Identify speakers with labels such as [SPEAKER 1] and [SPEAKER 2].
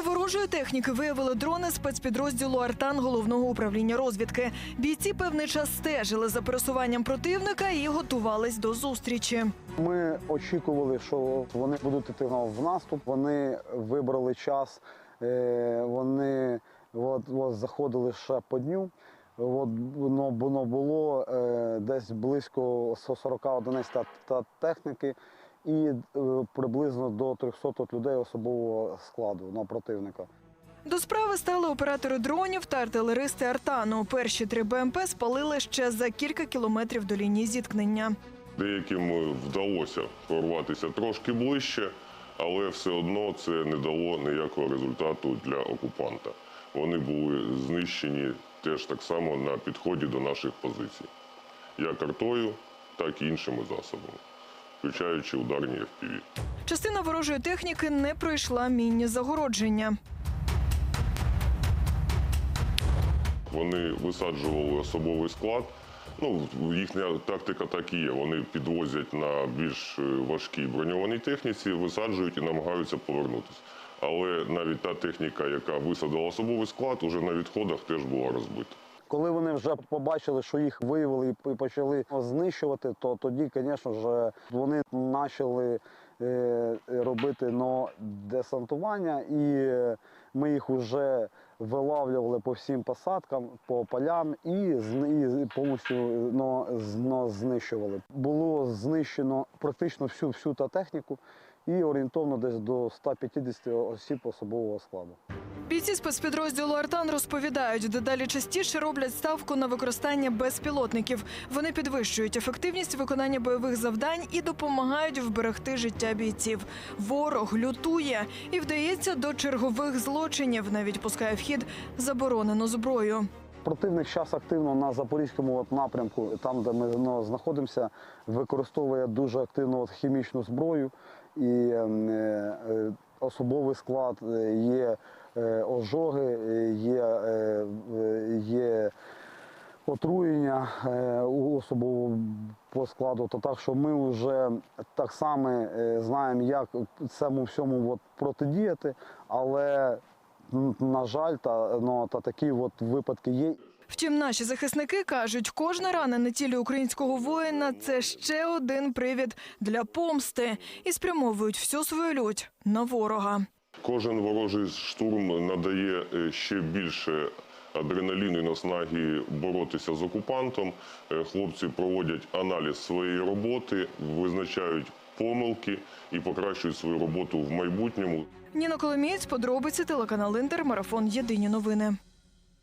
[SPEAKER 1] ворожої техніки виявили дрони спецпідрозділу Артан головного управління розвідки. Бійці певний час стежили за пересуванням противника і готувались до зустрічі.
[SPEAKER 2] Ми очікували, що вони будуть йти в наступ. Вони вибрали час, е, вони от, от, заходили ще по дню. От, воно, воно було е, десь близько 40 одиниць та, та техніки і е, приблизно до 300 людей особового складу на противника.
[SPEAKER 1] До справи стали оператори дронів та артилеристи Артану. Перші три БМП спалили ще за кілька кілометрів до лінії зіткнення.
[SPEAKER 3] Деяким е, вдалося прорватися трошки ближче, але все одно це не дало ніякого результату для окупанта. Вони були знищені теж так само на підході до наших позицій, як артою, так і іншими засобами, включаючи ударні FPV.
[SPEAKER 1] Частина ворожої техніки не пройшла мінні загородження.
[SPEAKER 3] Вони висаджували особовий склад. Ну, їхня тактика так і є. Вони підвозять на більш е, важкій броньованій техніці, висаджують і намагаються повернутися. Але навіть та техніка, яка висадила особовий склад, уже на відходах теж була розбита.
[SPEAKER 2] Коли вони вже побачили, що їх виявили і почали знищувати, то тоді, звісно ж, вони почали е, робити но, десантування, і ми їх вже вилавлювали по всім посадкам, по полям і, і повністю но, но, знищували. Було знищено практично всю всю та техніку і орієнтовно десь до 150 осіб особового складу.
[SPEAKER 1] Бійці спецпідрозділу Артан розповідають, дедалі частіше роблять ставку на використання безпілотників. Вони підвищують ефективність виконання бойових завдань і допомагають вберегти життя бійців. Ворог лютує і вдається до чергових злочинів. Навіть пускає в хід заборонену зброю.
[SPEAKER 2] Противник зараз активно на запорізькому напрямку, там де ми ну, знаходимося, використовує дуже активно хімічну зброю і ем, е, е, особовий склад е, є ожоги, е, є, е, е, є отруєння е, особового по складу. То так що ми вже так само е, знаємо, як цьому всьому от протидіяти, але на жаль, та, ну, та такі от випадки є.
[SPEAKER 1] Втім, наші захисники кажуть, кожна рана на тілі українського воїна це ще один привід для помсти і спрямовують всю свою лють на ворога.
[SPEAKER 3] Кожен ворожий штурм надає е, ще більше адреналіну і наснаги боротися з окупантом. Е, Хлопці проводять аналіз своєї роботи, визначають помилки і покращують свою роботу в майбутньому.
[SPEAKER 1] Ніна Коломієць, подробиці телеканал Інтер, марафон Єдині новини.